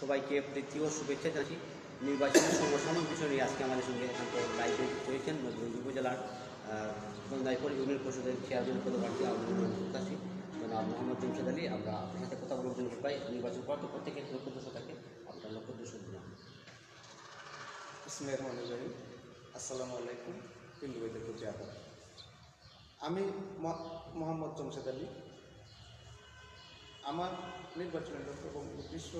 সবাইকে প্রীতি ও শুভেচ্ছা জানাচ্ছি। নির্বাচনের সমসাময়িক বিষয় নিয়ে আজকে আমাদের সঙ্গে লাইভে রয়েছেন নজরুল উপজেলার বন্দাইপুর ইউনিয়ন পরিষদের চেয়ারম্যান পদপ্রার্থী আলমদুল প্রত্যাশী জনাব মোহাম্মদ জমশেদ আলী আমরা আপনার সাথে কথা বলব পাই নির্বাচন করার তো প্রত্যেকের লক্ষ্য উদ্দেশ্য থাকে। আপনার লক্ষ্য উদ্দেশ্য দিলাম ইসমির আসসালামু আলাইকুম। হিন্দু প্রতি আদাব আমি মোহাম্মদ জমশেদ আলী। আমার নির্বাচনের লক্ষ্য এবং উদ্দেশ্য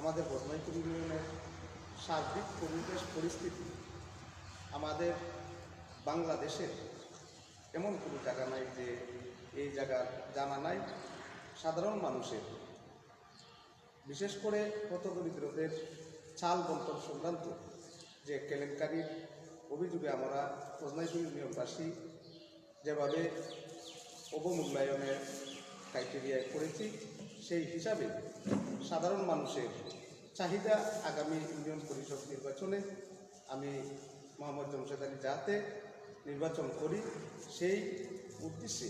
আমাদের বদমাইপুর ইউনিয়নের সার্বিক পরিবেশ পরিস্থিতি আমাদের বাংলাদেশের এমন কোনো জায়গা নাই যে এই জায়গা জানা নাই সাধারণ মানুষের। বিশেষ করে পথদরিদ্রদের চাল বন্টন সংক্রান্ত যে কেলেঙ্কারির অভিযোগে আমরা প্রজনাইপুর ইউনিয়নবাসী যেভাবে অবমূল্যায়নের ক্রাইটেরিয়ায় করেছি, সেই হিসাবে সাধারণ মানুষের চাহিদা আগামী ইউনিয়ন পরিষদ নির্বাচনে আমি মোহাম্মদ জমশেদ আলী যাতে নির্বাচন করি, সেই উদ্দেশ্যে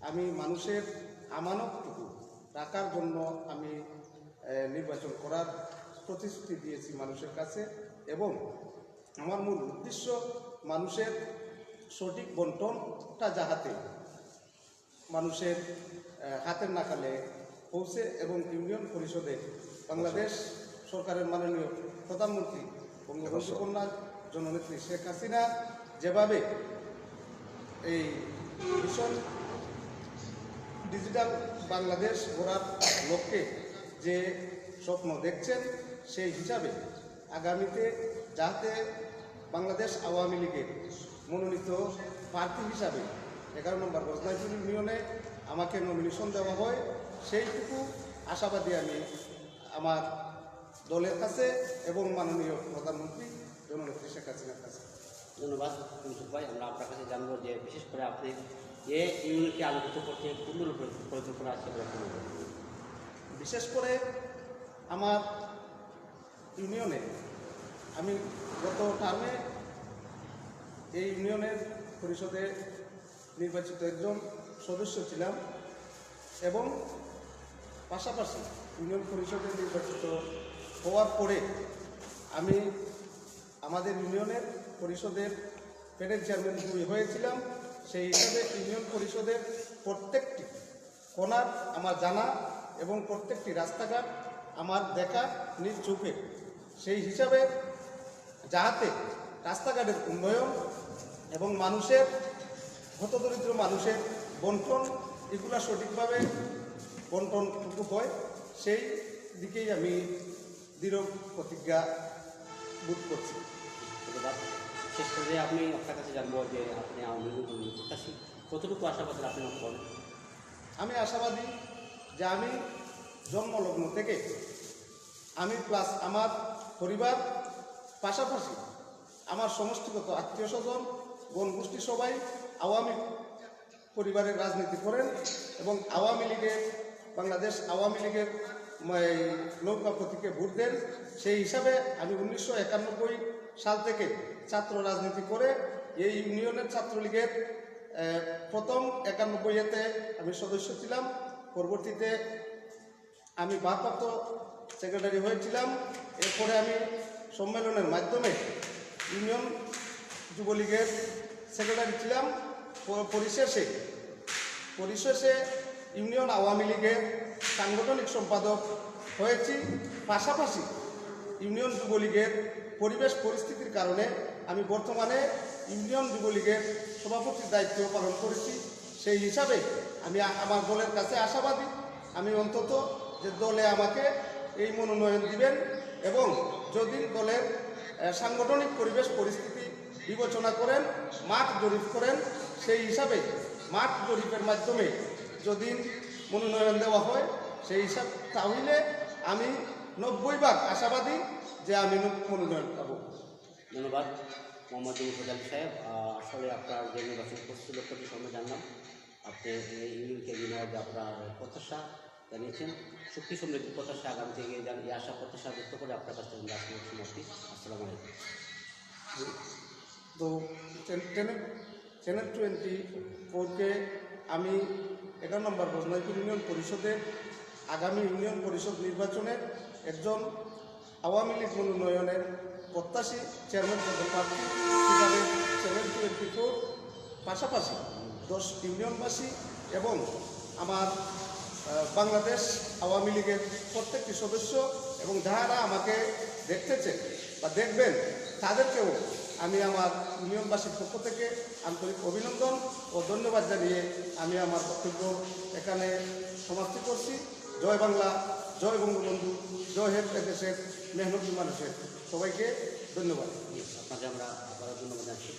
আমি মানুষের আমানতটুকু রাখার জন্য আমি নির্বাচন করার প্রতিশ্রুতি দিয়েছি মানুষের কাছে এবং আমার মূল উদ্দেশ্য মানুষের সঠিক বন্টনটা যাহাতে মানুষের হাতের নাকালে পৌঁছে এবং ইউনিয়ন পরিষদে বাংলাদেশ সরকারের মাননীয় প্রধানমন্ত্রী বঙ্গবন্ধু কন্যা জননেত্রী শেখ হাসিনা যেভাবে এই ভীষণ ডিজিটাল বাংলাদেশ গড়ার লক্ষ্যে যে স্বপ্ন দেখছেন, সেই হিসাবে আগামীতে যাতে বাংলাদেশ আওয়ামী লীগের মনোনীত প্রার্থী হিসাবে এগারো নম্বর বজনাইপুর ইউনিয়নে আমাকে নমিনেশন দেওয়া হয়। সেইটুকু আশাবাদী আমি আমার দলের কাছে এবং মাননীয় প্রধানমন্ত্রী জননেত্রী শেখ হাসিনার কাছে ধন্যবাদ জমশেদ ভাই আমরা আপনার কাছে জানব যে বিশেষ করে আপনি এ ইউনিয়নকে আলোকিত করতে পূর্ণ পরিকল্পনা আছে? বিশেষ করে আমার ইউনিয়নে আমি গত টার্মে এই ইউনিয়নের পরিষদে নির্বাচিত একজন সদস্য ছিলাম এবং পাশাপাশি ইউনিয়ন পরিষদে নির্বাচিত হওয়ার পরে আমি আমাদের ইউনিয়নের পরিষদের প্যানেল চেয়ারম্যান দুই হয়েছিলাম। সেই হিসাবে ইউনিয়ন পরিষদের প্রত্যেকটি কোনার আমার জানা এবং প্রত্যেকটি রাস্তাঘাট আমার দেখা নিজ চোখে। সেই হিসাবে যাহাতে রাস্তাঘাটের উন্নয়ন এবং মানুষের হতদরিদ্র মানুষের বন্টন, এগুলা সঠিকভাবে বন্টনটুকু হয় সেই দিকেই আমি দৃঢ় প্রতিজ্ঞা বোধ করছি। ধন্যবাদ। শেষ করে আপনি আপনার কাছে জানব যে আপনি আওয়ামী লীগ প্রত্যাশী। কতটুকু আশাবাদ আপনি করেন? আমি আশাবাদী যে আমি জন্মলগ্ন থেকে আমি প্লাস আমার পরিবার পাশাপাশি আমার সমষ্টিগত আত্মীয় স্বজন বনগোষ্ঠী সবাই আওয়ামী পরিবারের রাজনীতি করেন এবং আওয়ামী লীগের বাংলাদেশ আওয়ামী লীগের নৌকা প্রতীকে ভোট দেন। সেই হিসাবে আমি উনিশশো একানব্বই সাল থেকে ছাত্র রাজনীতি করে এই ইউনিয়নের ছাত্রলীগের প্রথম একানব্বইয়েতে আমি সদস্য ছিলাম। পরবর্তীতে আমি ভারপ্রাপ্ত সেক্রেটারি হয়েছিলাম। এরপরে আমি সম্মেলনের মাধ্যমে ইউনিয়ন যুবলীগের সেক্রেটারি ছিলাম। পরিশেষে পরিশেষে ইউনিয়ন আওয়ামী লীগের সাংগঠনিক সম্পাদক হয়েছি। পাশাপাশি ইউনিয়ন যুবলীগের পরিবেশ পরিস্থিতির কারণে আমি বর্তমানে ইউনিয়ন যুবলীগের সভাপতির দায়িত্ব পালন করেছি। সেই হিসাবে আমি আমার দলের কাছে আশাবাদী। আমি অন্তত যে দলে আমাকে এই মনোনয়ন দিবেন এবং যদি দলের সাংগঠনিক পরিবেশ পরিস্থিতি বিবেচনা করেন, মাঠ জরিপ করেন, সেই হিসাবে মাঠ জরিপের মাধ্যমে যদি মনোনয়ন দেওয়া হয় সেই হিসাব তাহলে আমি নব্বই ভাগ আশাবাদী যে আমি মনোনয়ন পাবো। ধন্যবাদ মোহাম্মদ আলী সাহেব। আসলে আপনার যে নির্বাচন প্রস্তুত লক্ষ্যটি সময় জানলাম। আপনি ইউনিয়নকে বিনিয়োগ আপনার প্রত্যাশা জানিয়েছেন শক্তি সমৃদ্ধির প্রত্যাশা আগামী থেকে যান এই আশা প্রত্যাশা ব্যক্ত করে আপনার কাছ থেকে আসলে সমাপ্তি আসসালামু আলাইকুম। তো টেনের টোয়েন্টি ফোরকে আমি এগারো নম্বর বজনাইপুর ইউনিয়ন পরিষদের আগামী ইউনিয়ন পরিষদ নির্বাচনের একজন আওয়ামী লীগ মনোনয়নের প্রত্যাশী চেয়ারম্যান পদের প্রার্থী হিসাবে সেভেন টোয়েন্টি ফোর পাশাপাশি দশ ইউনিয়নবাসী এবং আমার বাংলাদেশ আওয়ামী লীগের প্রত্যেকটি সদস্য এবং যাহারা আমাকে দেখতেছে বা দেখবেন, তাদেরকেও আমি আমার ইউনিয়নবাসীর পক্ষ থেকে আন্তরিক অভিনন্দন ও ধন্যবাদ জানিয়ে আমি আমার বক্তব্য এখানে সমাপ্তি করছি। জয় বাংলা, জয় বঙ্গবন্ধু, জয় হেফ দেশের মেহনতি মানুষের সবাইকে ধন্যবাদ। আপনাকে আমরা ধন্যবাদ জানাচ্ছি।